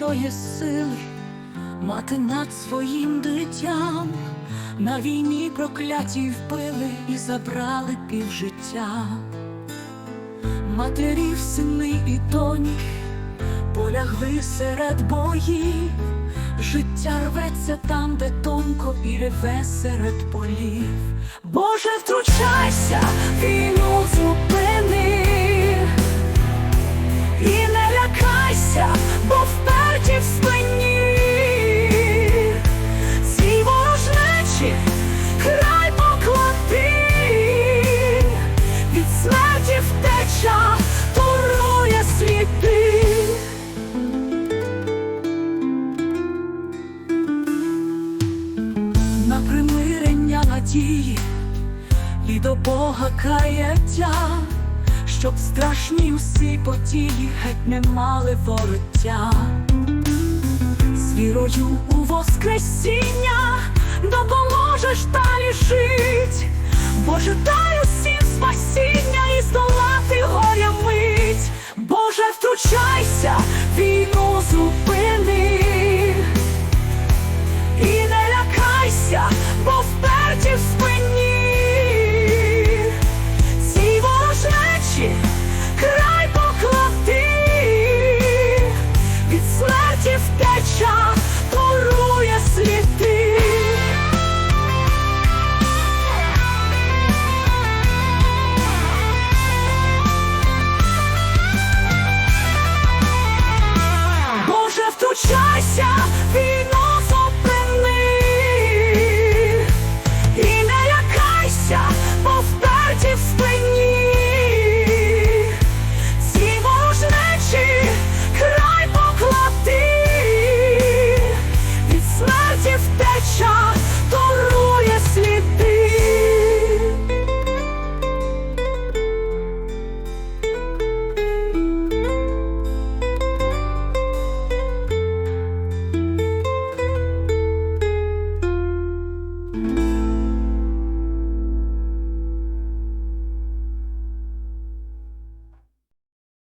немає сили мати над своїм дитям. На війні прокляті вбили і забрали півжиття. Матерів, сини і доні полягли серед боїв. Життя рветься там, де тонко і реве серед полів. Боже, втручайся, надії і до Бога каяття, щоб страшні усі події геть не мали вороття. З вірою у Воскресіння допоможеш далі жить, Боже, дай усім спасіння і здолати горя мить. Боже, втручайся. Прощайся!